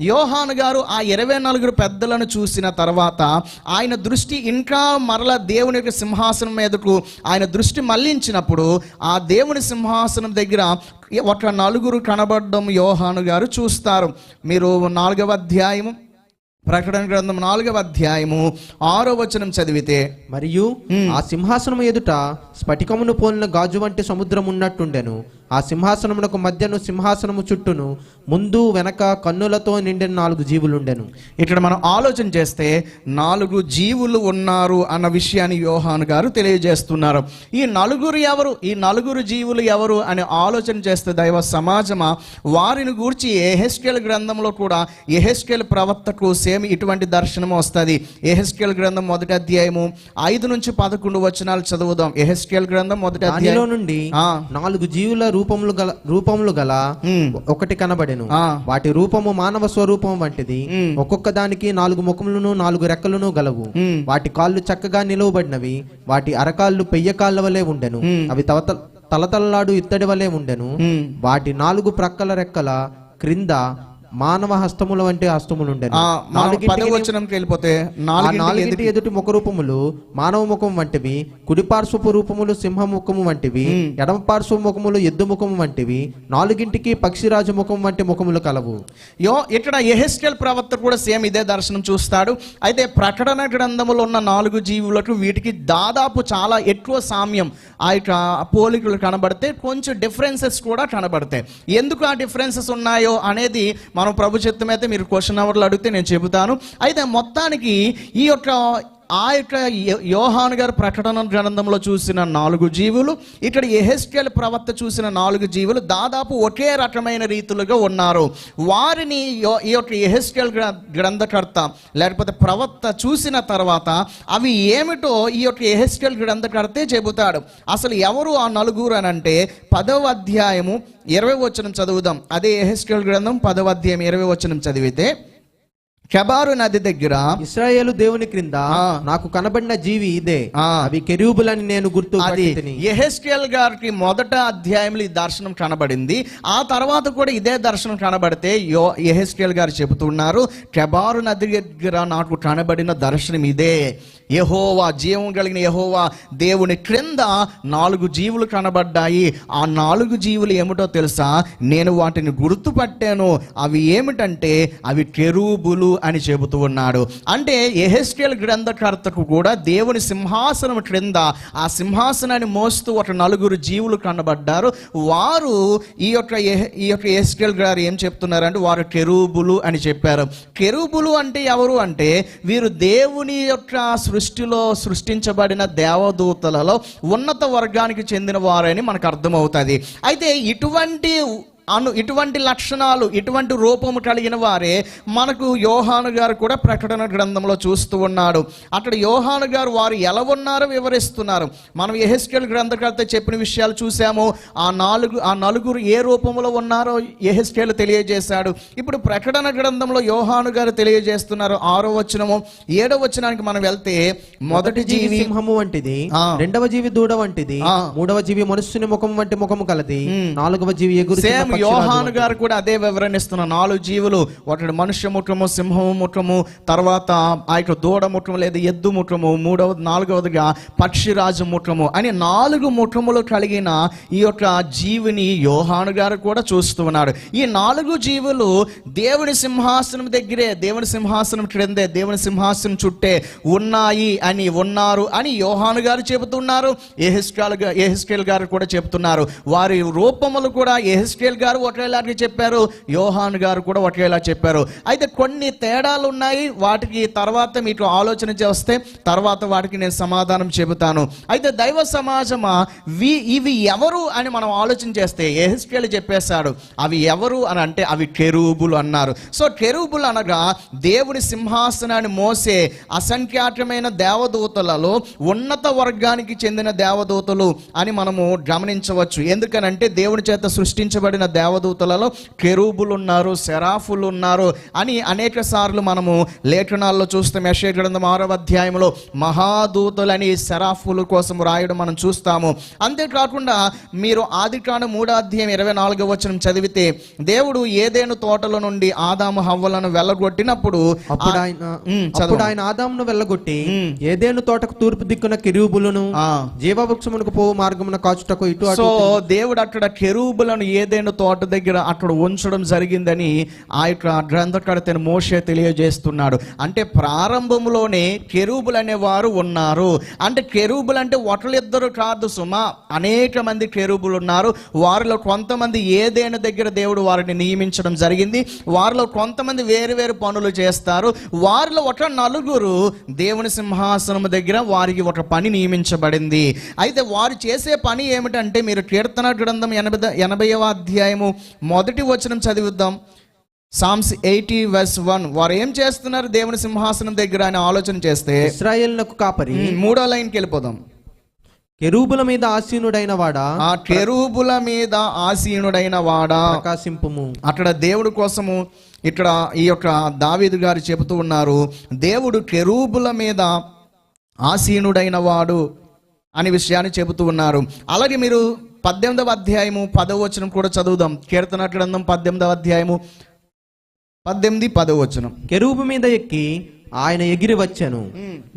యోహాను గారు ఆ ఇరవై నలుగురు పెద్దలను చూసిన తర్వాత ఆయన దృష్టి ఇంకా మరల దేవుని యొక్క సింహాసనం మీదకు ఆయన దృష్టి మళ్ళించినప్పుడు ఆ దేవుని సింహాసనం దగ్గర ఒక నలుగురు కనబడడం యోహాను గారు చూస్తారు. మీరు నాలుగవ అధ్యాయము ప్రకటన గ్రంథం నాలుగవ అధ్యాయము ఆరో వచనం చదివితే మరియు ఆ సింహాసనము ఎదుట స్ఫటికమును పోలిన గాజు వంటి సముద్రం ఉన్నట్టుండెను. ఆ సింహాసనమునకు మధ్యను సింహాసనము చుట్టూను ముందు వెనక కన్నులతో నిండిన నాలుగు జీవులుండెను. ఇక్కడ మనం ఆలోచన చేస్తే నాలుగు జీవులు ఉన్నారు అన్న విషయాన్ని యోహాను గారు తెలియజేస్తున్నారు. ఈ నలుగురు ఎవరు? ఈ నలుగురు జీవులు ఎవరు అని ఆలోచన చేస్తే దైవ సమాజమా? వారిని గూర్చి ఎహెస్కేల్ గ్రంథంలో కూడా ఎహెస్కేల్ ప్రవక్తకు సేమ్ ఇటువంటి దర్శనం వస్తుంది. ఎహెస్కేల్ గ్రంథం మొదటి అధ్యాయము ఐదు నుంచి పదకొండు వచనాలు చదువుదాం. ఎహెస్కేల్ గ్రంథం మొదటి అధ్యాయం నుండి. నాలుగు జీవుల రూపములు గల రూపములు గల. ఒకటి కనబడెను. వాటి రూపము మానవ స్వరూపం వంటిది. ఒక్కొక్క దానికి నాలుగు ముఖములను నాలుగు రెక్కలను గలవు. వాటి కాళ్ళు చక్కగా నిలువబడినవి వాటి అరకాళ్ళు పెయ్య కాళ్ళ వలె ఉండెను. అవి తవత తలతల్లాడు ఇత్తడి వలె ఉండెను. వాటి నాలుగు ప్రక్కల రెక్కల క్రింద మానవ హస్తముల వంటి వచనంకి వెళ్ళిపోతే నాలుగింటి ఎదుటి- ముఖ రూపములు మానవ ముఖం వంటివి కుడి పార్శ్వపు రూపములు సింహ ముఖము వంటివి ఎడమ పార్శ్వ ముఖములు ఎద్దు ముఖము వంటివి నాలుగింటికి పక్షిరాజు ముఖం వంటి ముఖములు కలవు. యో ఇక్కడ ఎహెస్కెల్ ప్రవక్త కూడా సేమ్ ఇదే దర్శనం చూస్తాడు. అయితే ప్రకటన గ్రంథములో ఉన్న నాలుగు జీవులకు వీటికి దాదాపు చాలా ఎక్కువ సామ్యం. ఆ యొక్క పోలికలు కనబడితే కొంచెం డిఫరెన్సెస్ కూడా కనబడతాయి. ఎందుకు ఆ డిఫరెన్సెస్ ఉన్నాయో అనేది మనం ప్రభు చిత్తం అయితే మీరు క్వశ్చన్ అవర్లు అడిగితే నేను చెబుతాను. అయితే మొత్తానికి ఈ యొక్క ఆ యొక్క యోహాన్ యోహాను గారు ప్రకటన గ్రంథంలో చూసిన నాలుగు జీవులు ఇక్కడ ఎహెస్కేల్ ప్రవక్త చూసిన నాలుగు జీవులు దాదాపు ఒకే రకమైన రీతులుగా ఉన్నారు. వారిని యో- ఈ యొక్క ఎహెస్కేల్ గ్రంథకర్త లేకపోతే ప్రవక్త చూసిన తర్వాత అవి ఏమిటో ఈ యొక్క ఎహెస్కేల్ గ్రంథకర్తే చెబుతాడు. అసలు ఎవరు ఆ నలుగురు అని అంటే పదవ అధ్యాయము ఇరవై వచనం చదువుదాం. అదే ఎహెస్కేల్ గ్రంథం పదవ అధ్యాయం ఇరవై వచనం చదివితే కెబారు నది దగ్గర ఇస్రాయేలు దేవుని క్రింద. నాకు కనబడిన జీవి ఇదే ఆ. అవి కెరూబులని నేను గుర్తు అది. ఎహెస్కేల్ గారికి మొదట అధ్యాయంలో ఈ దర్శనం కనబడింది ఆ తర్వాత కూడా ఇదే దర్శనం కనబడితే యో ఎహెస్కేల్ గారు చెబుతున్నారు కెబారు నది దగ్గర నాకు కనబడిన దర్శనం ఇదే యహోవా జీవం కలిగిన యహోవా దేవుని క్రింద నాలుగు జీవులు కనబడ్డాయి. ఆ నాలుగు జీవులు ఏమిటో తెలుసా? నేను వాటిని గుర్తుపట్టాను. అవి ఏమిటంటే అవి కెరూబులు అని చెబుతూ ఉన్నాడు. అంటే ఎహెస్కేల్ గ్రంథకర్తకు కూడా దేవుని సింహాసనం క్రింద ఆ సింహాసనాన్ని మోస్తూ ఒక నలుగురు జీవులు కనబడ్డారు. వారు ఈ యొక్క ఈ యొక్క ఎహెస్కేల్ గారు ఏం చెప్తున్నారంటే వారు కెరూబులు అని చెప్పారు. కెరూబులు అంటే ఎవరు? అంటే వీరు దేవుని యొక్క సృష్టిలో సృష్టించబడిన దేవదూతలలో ఉన్నత వర్గానికి చెందిన వారని మనకు అర్థమవుతుంది. అయితే ఇటువంటి అను ఇటువంటి లక్షణాలు ఇటువంటి రూపము కలిగిన వారే మనకు యోహాను గారు కూడా ప్రకటన గ్రంథంలో చూస్తూ ఉన్నాడు. అక్కడ యోహాను గారు వారు ఎలా ఉన్నారో వివరిస్తున్నారు. మనం ఎహెస్కేల్ గ్రంథకర్త చెప్పిన విషయాలు చూసాము ఆ నాలుగు ఆ నలుగురు ఏ రూపంలో ఉన్నారో ఎహెస్కేల్ తెలియజేశాడు. ఇప్పుడు ప్రకటన గ్రంథంలో యోహాను గారు తెలియజేస్తున్నారు. ఆరో వచనము. ఏడో వచనానికి మనం వెళ్తే మొదటి జీవి సింహము వంటిది. రెండవ జీవి దూడ వంటిది. మూడవ జీవి మనుష్యుని ముఖం వంటి ముఖము కలది నాలుగవ జీవి ఎగురు యోహాను గారు కూడా అదే వివరణ ఇస్తున్న నాలుగు జీవులు ఒకటి మనుష్య ముఖము సింహము ముఖము తర్వాత ఆ యొక్క దూడ ముఖము లేదా ఎద్దు ముఖము మూడవ నాలుగవదిగా పక్షిరాజు ముఖము అని నాలుగు ముఖములు కలిగిన ఈ యొక్క జీవిని యోహాను గారు కూడా చూస్తూ ఉన్నాడు ఈ నాలుగు జీవులు దేవుని సింహాసనం దగ్గరే దేవుని సింహాసనం క్రిందే దేవుని సింహాసనం చుట్టే ఉన్నాయి అని ఉన్నారు అని యోహాను గారు చెబుతున్నారు. గా ఎహెస్కేల్ గారు కూడా చెబుతున్నారు. వారి రూపములు కూడా ఎహెస్కేల్ గారు ఒకేలాగా చెప్పారు యోహాన్ గారు కూడా ఒకేలా చెప్పారు. అయితే కొన్ని తేడాలు ఉన్నాయి వాటికి తర్వాత మీకు ఆలోచన చేస్తే తర్వాత వాటికి నేను సమాధానం చెబుతాను. అయితే దైవ సమాజమా? వి ఇవి ఎవరు అని మనం ఆలోచన చేస్తే ఎహెస్కేల్ చెప్పేశాడు అవి ఎవరు అని అంటే అవి కెరూబులు అన్నారు. సో కెరూబులు అనగా దేవుని సింహాసనాన్ని మోసే అసంఖ్యాకమైన దేవదూతలలో ఉన్నత వర్గానికి చెందిన దేవదూతలు అని మనము గమనించవచ్చు. ఎందుకనంటే దేవుని చేత సృష్టించబడిన దేవదూతలలో కెరూబులు ఉన్నారు శరాఫులు ఉన్నారు అని అనేక సార్లు మనము లేఖనాల్లో చూస్తే మెషే గ్రంథం ఆరవ అధ్యాయంలో మహాదూతలని శరాఫుల కోసం రాయడం మనం చూస్తాము అంతేకాకుండా మీరు ఆది కాండం మూడో అధ్యాయం ఇరవై నాలుగో వచనం చదివితే దేవుడు ఏదేను తోటలో నుండి ఆదాము హవ్వలను వెళ్ళగొట్టినప్పుడు అప్పుడు ఆయన అప్పుడు ఆదామును వెళ్ళగొట్టి. ఏదేను తోటకు తూర్పు దిక్కున కిరూబులను. జీవవృక్షమునకు పోవు మార్గమున కాచుటకు ఇటు సో దేవుడు అక్కడ కెరూబులను ఏదైనా తోట దగ్గర అక్కడ ఉంచడం జరిగిందని ఆ యొక్క గ్రంథకర్తను మోషే తెలియజేస్తున్నాడు. అంటే ప్రారంభంలోనే కెరూబులు అనేవారు ఉన్నారు. అంటే కెరూబులు అంటే ఒకళ్ళిద్దరు కాదు సుమా. అనేక మంది కెరూబులు ఉన్నారు వారిలో కొంతమంది ఏదైనా దగ్గర దేవుడు వారిని నియమించడం జరిగింది. వారిలో కొంతమంది వేరు వేరు పనులు చేస్తారు. వారిలో ఒక నలుగురు దేవుని సింహాసనం దగ్గర వారికి ఒక పని నియమించబడింది. అయితే వారు చేసే పని ఏమిటంటే మీరు కీర్తన గ్రంథం ఎనభై ఎనభైవ అధ్యాయము మొదటి వచనం చదివిద్దాం. సామ్స్ ఎయిటీ వెస్ వన్ వారు ఏం చేస్తున్నారు? దేవుని సింహాసనం దగ్గర అని ఆలోచన చేస్తే ఇస్రాయేలునకు కాపరి. మూడో లైన్కి వెళ్ళిపోదాం. కెరూబుల మీద ఆసీనుడైన వాడా? ఆ కెరూబుల మీద ఆసీనుడైన వాడా? ప్రకాశింపుము. అక్కడ దేవుడి కోసము ఇక్కడ ఈ యొక్క దావీదు గారు చెబుతూ ఉన్నారు. దేవుడు కెరూబుల మీద ఆసీనుడైన వాడు అనే విషయాన్ని చెబుతూ ఉన్నారు. అలాగే మీరు పద్దెనిమిదవ అధ్యాయము పదవ వచనం కూడా చదువుదాం. కీర్తన గ్రంథం పద్దెనిమిదవ అధ్యాయము పద్దెనిమిది పదవ వచనం. కెరూపు మీద ఎక్కి ఆయన ఎగిరి వచ్చాను.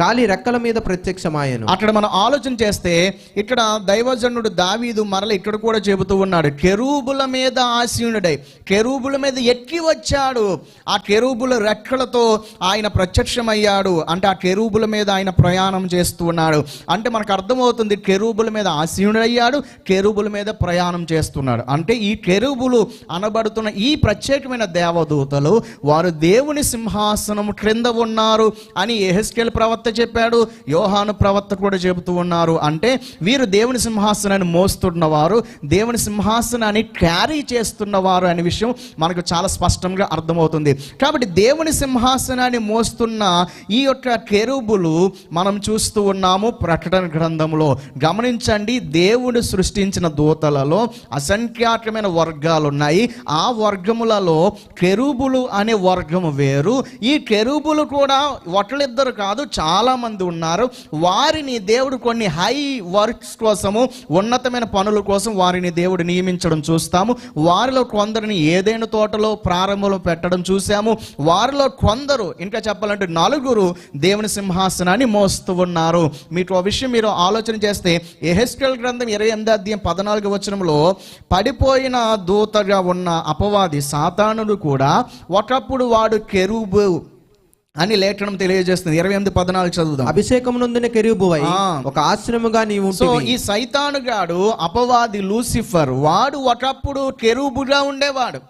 గాలి రెక్కల మీద ప్రత్యక్షమాయను. అక్కడ మనం ఆలోచన చేస్తే ఇక్కడ దైవజనుడు దావీదు మరల ఇక్కడ కూడా చెబుతూ ఉన్నాడు కెరూబుల మీద ఆసీనుడై కెరూబుల మీద ఎక్కి వచ్చాడు. ఆ కెరూబుల రెక్కలతో ఆయన ప్రత్యక్షమయ్యాడు. అంటే ఆ కెరూబుల మీద ఆయన ప్రయాణం చేస్తూ ఉన్నాడు. అంటే మనకు అర్థమవుతుంది కెరూబుల మీద ఆసీనుడయ్యాడు కెరూబుల మీద ప్రయాణం చేస్తున్నాడు. అంటే ఈ కెరూబులు అనబడుతున్న ఈ ప్రత్యేకమైన దేవదూతలు వారు దేవుని సింహాసనం క్రింద ఉన్నారు అని ఎహెస్కేల్ ప్రవక్త చెప్పాడు. యోహాను ప్రవక్త కూడా చెబుతూ ఉన్నారు. అంటే వీరు దేవుని సింహాసనాన్ని మోస్తున్నవారు దేవుని సింహాసనాన్ని క్యారీ చేస్తున్నవారు అనే విషయం మనకు చాలా స్పష్టంగా అర్థమవుతుంది. కాబట్టి దేవుని సింహాసనాన్ని మోస్తున్న ఈ యొక్క కెరుబులు మనం చూస్తూ ఉన్నాము ప్రకటన గ్రంథంలో. గమనించండి దేవుడు సృష్టించిన దూతలలో అసంఖ్యాకమైన వర్గాలు ఉన్నాయి ఆ వర్గములలో కెరుబులు అనే వర్గము వేరు. ఈ కెరుబులు కూడా కూడా ఒకళ్ళిద్దరు కాదు చాలామంది ఉన్నారు. వారిని దేవుడు కొన్ని హై వర్క్స్ కోసము ఉన్నతమైన పనుల కోసం వారిని దేవుడు నియమించడం చూస్తాము. వారిలో కొందరిని ఏదైనా తోటలో ప్రారంభంలో పెట్టడం చూసాము వారిలో కొందరు ఇంకా చెప్పాలంటే నలుగురు దేవుని సింహాసనాన్ని మోస్తూ ఉన్నారు. మీకు ఆ విషయం మీరు ఆలోచన చేస్తే ఎహెస్కల్ గ్రంథం ఇరవై ఎనిమిది అధ్యాయం పద్నాలుగు వచనంలో పడిపోయిన దూతగా ఉన్న అపవాది సాతానుడు కూడా ఒకప్పుడు వాడు కెరూబు అని లేఖనం తెలియజేస్తుంది ఇరవై ఎనిమిది పద్నాలుగు చదువుదాం అభిషేకం నొందిన కెరూబువై. ఒక ఆశ్రముగా నీవు సో. ఈ సైతానుగాడు అపవాది లూసిఫర్ వాడు ఒకప్పుడు కెరూబుగా ఉండేవాడు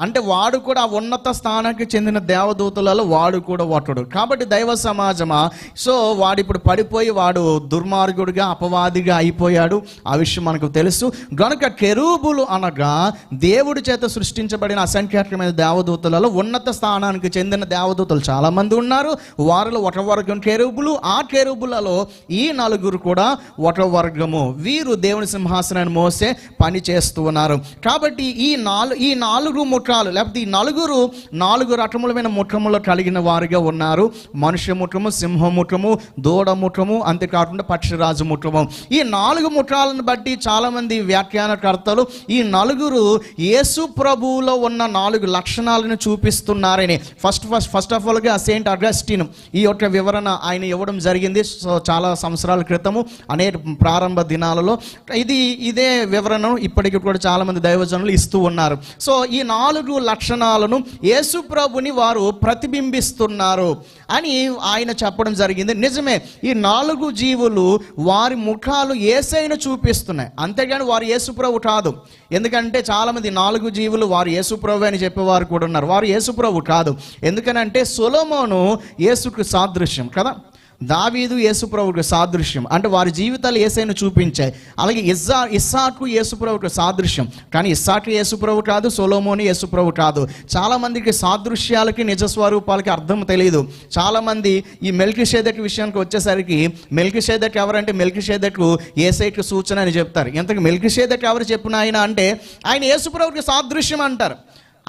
అంటే వాడు కూడా ఆ ఉన్నత స్థానానికి చెందిన దేవదూతలలో వాడు కూడా ఒకడు. కాబట్టి దైవ సమాజమా? సో వాడు ఇప్పుడు పడిపోయి వాడు దుర్మార్గుడిగా అపవాదిగా అయిపోయాడు. ఆ విషయం మనకు తెలుసు. గనుక కెరూబులు అనగా దేవుడి చేత సృష్టించబడిన అసంఖ్యాకమైన దేవదూతలలో ఉన్నత స్థానానికి చెందిన దేవదూతలు చాలామంది ఉన్నారు. వారిలో ఒక వర్గం కెరూబులు. ఆ కెరూబులలో ఈ నలుగురు కూడా ఒక వర్గము. వీరు దేవుని సింహాసనాన్ని మోసే పని చేస్తూ ఉన్నారు. కాబట్టి ఈ నాలుగు ఈ నాలుగు ముఖాలు లేకపోతే ఈ నలుగురు నాలుగు రకములమైన ముఖములు కలిగిన వారిగా ఉన్నారు. మనుష్య ముఖము సింహ ముఖము దూడ ముఖము అంతేకాకుండా పక్షిరాజు ముఖము ఈ నాలుగు ముఖాలను బట్టి చాలామంది వ్యాఖ్యానకర్తలు ఈ నలుగురు యేసు ప్రభువులో ఉన్న నాలుగు లక్షణాలను చూపిస్తున్నారని. ఫస్ట్ ఫస్ట్ ఫస్ట్ ఆఫ్ ఆల్గా సెయింట్ అగస్టిన్ ఈ యొక్క వివరణ ఆయన ఇవ్వడం జరిగింది. సో చాలా సంవత్సరాల క్రితము అనేక ప్రారంభ దినాలలో. ఇది ఇదే వివరణను ఇప్పటికి కూడా చాలామంది దైవజనులు ఇస్తూ ఉన్నారు. సో ఈ నాలుగు లక్షణాలను యేసు ప్రభుని వారు ప్రతిబింబిస్తున్నారు అని ఆయన చెప్పడం జరిగింది. నిజమే ఈ నాలుగు జీవులు వారి ముఖాలు ఏసైన చూపిస్తున్నాయి. అంతేగాని వారు యేసుప్రభు కాదు. ఎందుకంటే చాలామంది నాలుగు జీవులు వారు యేసుప్రభు అని చెప్పేవారు కూడా ఉన్నారు. వారు యేసుప్రభు కాదు. ఎందుకనంటే సొలొమోను యేసుకు సాదృశ్యం కదా. దావీదు యేసుప్రభుకు సాదృశ్యం. అంటే వారి జీవితాలు ఏసైను చూపించాయి. అలాగే ఇస్సా ఇస్సాకు యేసుప్రభుకు సాదృశ్యం. కానీ ఇస్సాకు యేసుప్రభు కాదు సొలోమోని యేసుప్రభు కాదు. చాలామందికి సాదృశ్యాలకి నిజ స్వరూపాలకి అర్థం తెలియదు చాలామంది ఈ మెల్కి షేదక్ విషయానికి వచ్చేసరికి మెల్కి షేదక్ ఎవరంటే మెల్కి షేదకు ఏసైకి సూచన అని చెప్తారు. ఇంతకు మెల్కి షేదక్ ఎవరు చెప్పిన ఆయన అంటే ఆయన యేసుప్రభుకి సాదృశ్యం అంటారు.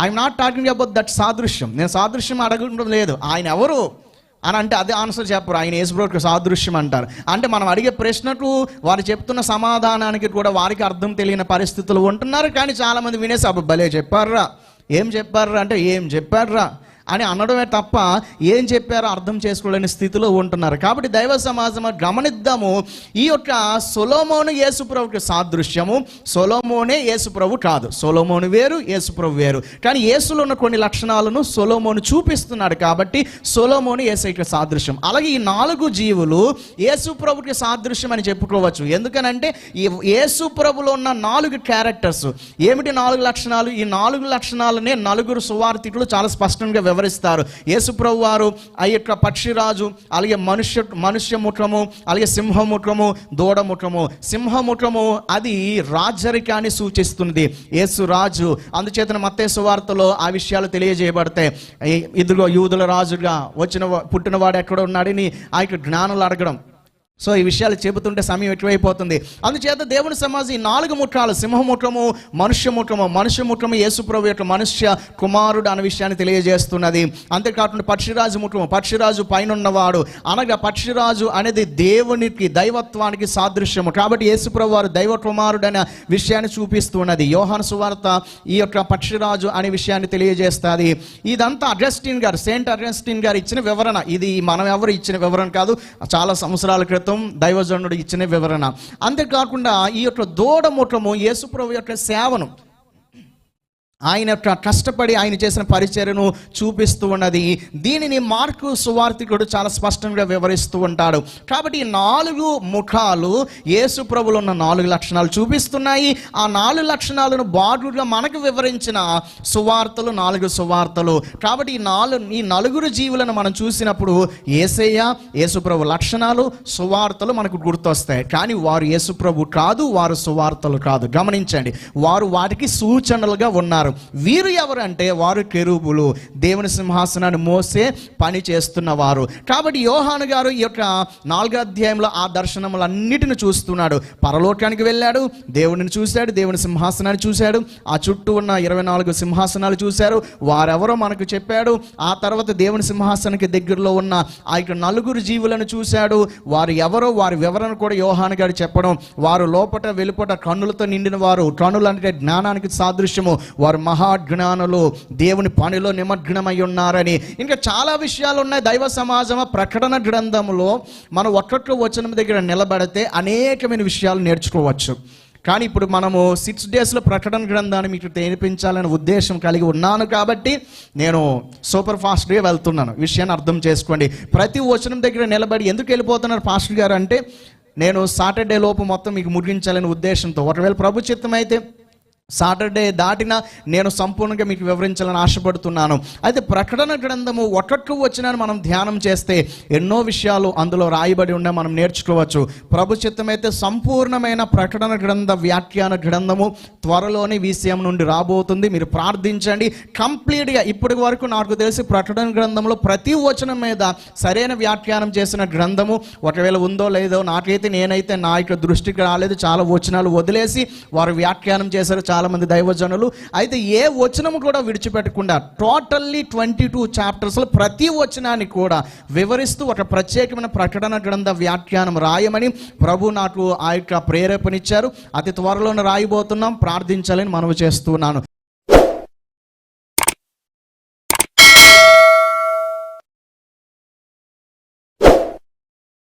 I'm not talking about that సాదృశ్యం. నేను సాదృశ్యం అడగడం లేదు. ఆయన ఎవరు? అని అంటే అదే ఆన్సర్ చెప్పరు. ఆయన యేసుప్రభుకి సాదృశ్యం అంటారు. అంటే మనం అడిగే ప్రశ్నకు వారు చెప్తున్న సమాధానానికి కూడా వారికి అర్థం తెలియని పరిస్థితులు ఉంటున్నారు. కానీ చాలామంది వినేసి అబ్బా భలే చెప్పారురా. ఏం చెప్పారురా అంటే ఏం చెప్పారురా? అని అనడమే తప్ప ఏం చెప్పారో అర్థం చేసుకోలేని స్థితిలో ఉంటున్నారు. కాబట్టి దైవ సమాజం గమనిద్దాము. ఈ యొక్క సొలోమోను యేసుప్రభుకి సాదృశ్యము. సొలోమోనే యేసుప్రభు కాదు. సొలోమోను వేరు యేసుప్రభు వేరు. కానీ యేసులో ఉన్న కొన్ని లక్షణాలను సొలోమోను చూపిస్తున్నాడు కాబట్టి సొలోమోను యేసైకి సాదృశ్యం. అలాగే ఈ నాలుగు జీవులు యేసుప్రభుకి సాదృశ్యం అని చెప్పుకోవచ్చు. ఎందుకనంటే ఈ యేసుప్రభులో ఉన్న నాలుగు క్యారెక్టర్స్ ఏమిటి నాలుగు లక్షణాలు? ఈ నాలుగు లక్షణాలనే నలుగురు సువార్థికులు చాలా స్పష్టంగా వివరిస్తారు యేసుప్రభు వారు ఆ యొక్క పక్షిరాజు అలాగే మనుష్య మనుష్య ముఖము అలాగే సింహముఖము దూడముఖము సింహముఖము అది రాజరికాన్ని సూచిస్తుంది. యేసు రాజు అందుచేతన మత్తేసు వార్తలో ఆ విషయాలు తెలియజేయబడతాయి. ఇదిగో యూదుల రాజుగా వచ్చిన పుట్టినవాడు ఎక్కడ ఉన్నాడని ఆ యొక్క జ్ఞానులు అడగడం. సో ఈ విషయాలు చెబుతుంటే సమయం ఎక్కువైపోతుంది అందుచేత దేవుని సమాజం ఈ నాలుగు ముఖాలు సింహముఖము మనుష్య ముఖము మనుష్య ముఖము యేసుప్రభు యొక్క మనుష్య కుమారుడు అనే విషయాన్ని తెలియజేస్తున్నది. అంతేకాకుండా పక్షిరాజు ముఖము పక్షిరాజు పైన ఉన్నవాడు అనగా పక్షిరాజు అనేది దేవునికి దైవత్వానికి సాదృశ్యము. కాబట్టి యేసుప్రభు వారు దైవ కుమారుడు అనే విషయాన్ని చూపిస్తున్నది. యోహాను సువార్త ఈ యొక్క పక్షిరాజు అనే విషయాన్ని తెలియజేస్తుంది. ఇదంతా అగస్టిన్ గారు సెయింట్ అగస్టిన్ గారు ఇచ్చిన వివరణ. ఇది మనం ఎవరు ఇచ్చిన వివరణ కాదు. చాలా సంవత్సరాల క్రితం దైవజనుడు ఇచ్చిన వివరణ. అంతేకాకుండా ఈ యొక్క దూడ ముఖము యేసుప్రభు యొక్క సేవను ఆయన యొక్క కష్టపడి ఆయన చేసిన పరిచర్యను చూపిస్తూ ఉన్నది. దీనిని మార్కు సువార్థికుడు చాలా స్పష్టంగా వివరిస్తూ ఉంటాడు. కాబట్టి ఈ నాలుగు ముఖాలు యేసు ప్రభులు ఉన్న నాలుగు లక్షణాలు చూపిస్తున్నాయి. ఆ నాలుగు లక్షణాలను బాగుగా మనకు వివరించిన సువార్తలు నాలుగు సువార్తలు. కాబట్టి ఈ నాలుగు ఈ నలుగురు జీవులను మనం చూసినప్పుడు ఏసయ్య యేసుప్రభు లక్షణాలు సువార్తలు మనకు గుర్తొస్తాయి. కానీ వారు యేసుప్రభు కాదు వారు సువార్తలు కాదు. గమనించండి. వారు వాటికి సూచనలుగా ఉన్నారు. వీరు ఎవరు అంటే వారు కెరూబులు. దేవుని సింహాసనాన్ని మోసే పని చేస్తున్నవారు. కాబట్టి యోహాను గారు ఈ యొక్క నాలుగో అధ్యాయంలో ఆ దర్శనములన్నిటిని చూస్తున్నాడు. పరలోకానికి వెళ్ళాడు దేవుడిని చూశాడు దేవుని సింహాసనాన్ని చూశాడు ఆ చుట్టూ ఉన్న ఇరవై నాలుగు సింహాసనాలు చూశారు వారెవరో మనకు చెప్పాడు ఆ తర్వాత దేవుని సింహాసనానికి దగ్గరలో ఉన్న ఆ యొక్క నలుగురు జీవులను చూశాడు వారు ఎవరో వారి వివరణ కూడా యోహాను గారు చెప్పడం వారు లోపట వెలుపట కన్నులతో నిండిన వారు కన్నులు అంటే జ్ఞానానికి సాదృశ్యము వారు మహాజ్ఞానులు దేవుని పనిలో నిమగ్నమై ఉన్నారని. ఇంకా చాలా విషయాలు ఉన్నాయి దైవ సమాజం ప్రకటన గ్రంథంలో మనం ఒక్కొక్క వచనం దగ్గర నిలబడితే అనేకమైన విషయాలు నేర్చుకోవచ్చు. కానీ ఇప్పుడు మనము సిక్స్ డేస్లో ప్రకటన గ్రంథాన్ని మీకు నేర్పించాలనే ఉద్దేశం కలిగి ఉన్నాను కాబట్టి నేను సూపర్ ఫాస్ట్గా వెళ్తున్నాను. విషయాన్ని అర్థం చేసుకోండి. ప్రతి వచనం దగ్గర నిలబడి ఎందుకు వెళ్ళిపోతున్నారు ఫాస్టర్ గారు అంటే నేను సాటర్డే లోపు మొత్తం మీకు ముగించాలనే ఉద్దేశంతో. ఒకవేళ ప్రభు చిత్తం అయితే సాటర్డే దాటిన నేను సంపూర్ణంగా మీకు వివరించాలని ఆశపడుతున్నాను. అయితే ప్రకటన గ్రంథము ఒక్కట్లు వచ్చిన మనం ధ్యానం చేస్తే ఎన్నో విషయాలు అందులో రాయబడి ఉండే మనం నేర్చుకోవచ్చు. ప్రభు చిత్తమైతే సంపూర్ణమైన ప్రకటన గ్రంథ వ్యాఖ్యాన గ్రంథము త్వరలోనే విసిఎం నుండి రాబోతుంది. మీరు ప్రార్థించండి. కంప్లీట్గా ఇప్పటి వరకు నాకు తెలిసి ప్రకటన గ్రంథంలో ప్రతి వచనం మీద సరైన వ్యాఖ్యానం చేసిన గ్రంథము ఒకవేళ ఉందో లేదో నాకైతే నేనైతే నా యొక్క దృష్టికి రాలేదు. చాలా వచనాలు వదిలేసి వారు వ్యాఖ్యానం చేశారు. చాలా మంది దైవజనులు. అయితే ఏ వచనము కూడా విడిచిపెట్టకుండా టోటల్లీ ట్వంటీ టూ చాప్టర్స్లో ప్రతి వచనాన్ని కూడా వివరిస్తూ ఒక ప్రత్యేకమైన ప్రకటన గ్రంథ వ్యాఖ్యానం రాయమని ప్రభు నాకు ఆ యొక్క ప్రేరేపణ ఇచ్చారు. అతి త్వరలోనే రాయబోతున్నాం. ప్రార్థించాలని మనవి చేస్తున్నాను.